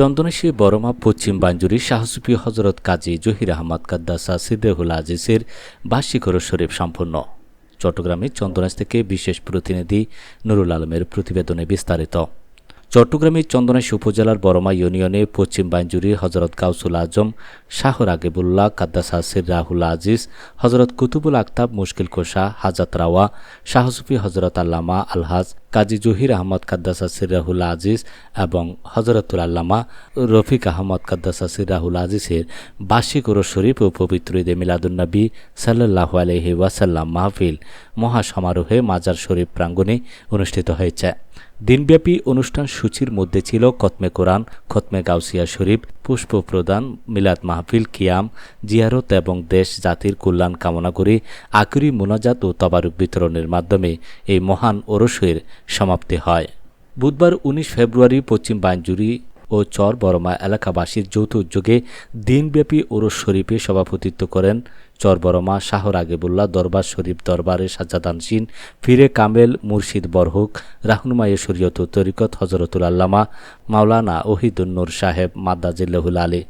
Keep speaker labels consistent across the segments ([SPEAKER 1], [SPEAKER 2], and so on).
[SPEAKER 1] চন্দনেশী বরমা পশ্চিম বাঞ্জুরি শাহসুফি হজরত কাজী জহির আহমদ কাদ্দাসা সিদ্দেহুল আজিজের বার্ষিক ওরস শরীফ সম্পন্ন চট্টগ্রামে চন্দনাশ থেকে বিশেষ প্রতিনিধি নুরুল আলমের প্রতিবেদনে বিস্তারিত। চট্টগ্রামের চন্দনাইশ উপজেলার বরমা ইউনিয়নে পশ্চিম বাঞ্জুরি হজরত গাউসুল আজম শাহ রাগেবুল্লাহ কাদ্দাসা রাহুল আজিজ, হজরত কুতুবুল আক্তাব মুশকিল কোষা, হাজাত রাওয়া, শাহসুফি হজরত আল্লামা আলহাজ কাজী জহির আহমদ কাদ্দাসা রাহুল আজিজ এবং হজরতুল আল্লামা রফিক আহমদ কাদ্দাসা রাহুল আজিজের বার্ষিক ওরস শরীফ ও পবিত্র ঈদে মিলাদুন্নবী সাল্লাহ আলহি ওয়াসাল্লাম মাহফিল মহাসমারোহে মাজার শরীফ প্রাঙ্গণে অনুষ্ঠিত হয়েছে। দিনব্যাপী অনুষ্ঠান সূচির মধ্যে ছিল খতমে কোরআন, খতমে গাউসিয়া শরীফ, পুষ্প প্রদান, মিলাদ মাহফিল, কিয়াম, জিয়ারত এবং দেশ জাতির কল্যাণ কামনা করে আকরি মোনাজাত ও তবারুক বিতরণের মাধ্যমে এই মহান ওরসের সমাপ্তি হয়। বুধবার উনিশ ফেব্রুয়ারি পশ্চিম বাঞ্জুরি ও চর বরমা এলাকাবাসীর যৌথ উদ্যোগে দিনব্যাপী ওরস শরীফে সভাপতিত্ব করেন চর বরমা শাহ রাগেবুল্লাহ দরবার শরীফ দরবারে সাজ্জাদানসিন ফিরে কামেল, মুর্শিদ বরহুক রাহনুমায়ে শরীয়ত তরিকত হজরতুল আল্লামা, মাওলানা ওহিদুন্নুর সাহেব মাদ্দাজিল্লাহুল আলী।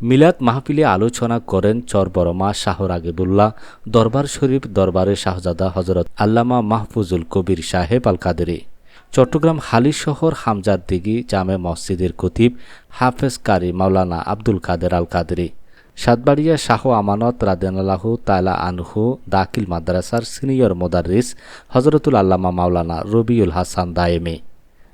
[SPEAKER 1] মিলাদ মাহফিলে আলোচনা করেন চরবরমা শাহ রাগেবুল্লাহ, দরবার শরীফ দরবারে শাহজাদা হজরত আল্লামা মাহফুজুল কবির সাহেব আল কাদেরি চট্টগ্রাম হালি শহর হামজার দিঘি জামে মসজিদের খতিব হাফেজ কারি মাওলানা আব্দুল কাদের আল কাদরি সাতবাড়িয়া শাহ আমানত রাদেনালাহু তালা আনহু দাকিল মাদ্রাসার সিনিয়র মোদারিস হজরতুল আল্লামা মাওলানা রবিউল হাসান দায়েমে।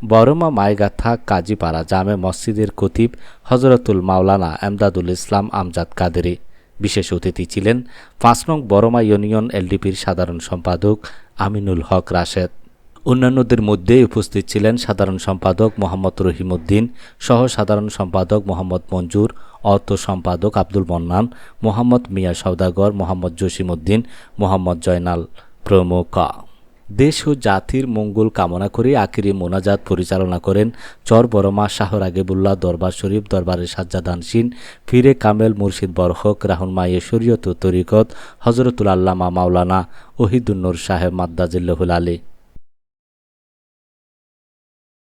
[SPEAKER 1] বরমা মায়গাথা কাজীপাড়া জামে মসজিদের খতিব হজরতুল মাওলানা এমদাদুল ইসলাম আমজাদ কাদেরি। বিশেষ অতিথি ছিলেন পাঁচ নং বরমা ইউনিয়ন এলডিপির সাধারণ সম্পাদক আমিনুল হক রাশেদ। অন্যান্যদের মধ্যে উপস্থিত ছিলেন সাধারণ সম্পাদক মোহাম্মদ রহিমউদ্দিন সহ সাধারণ সম্পাদক মোহাম্মদ মঞ্জুর, অর্থ সম্পাদক আব্দুল মন্নান, মোহাম্মদ মিয়া সৌদাগর মোহাম্মদ জসিমউদ্দিন, মোহাম্মদ জয়নাল প্রমুখ। দেশ ও জাতির মঙ্গল কামনা করে আকিরি মোনাজাত পরিচালনা করেন চর বরমা শাহ রাগেবুল্লাহ দরবার শরীফ দরবারের সাজ্জাদানসিন ফিরে কামেল মুর্শিদ বরহক রাহুনমাইয়ে শরীয়ত তরিকত হজরতুল আল্লামা মাওলানা ওহিদুন্নুর সাহেব মাদ্দাজিল্লাহুল আলী।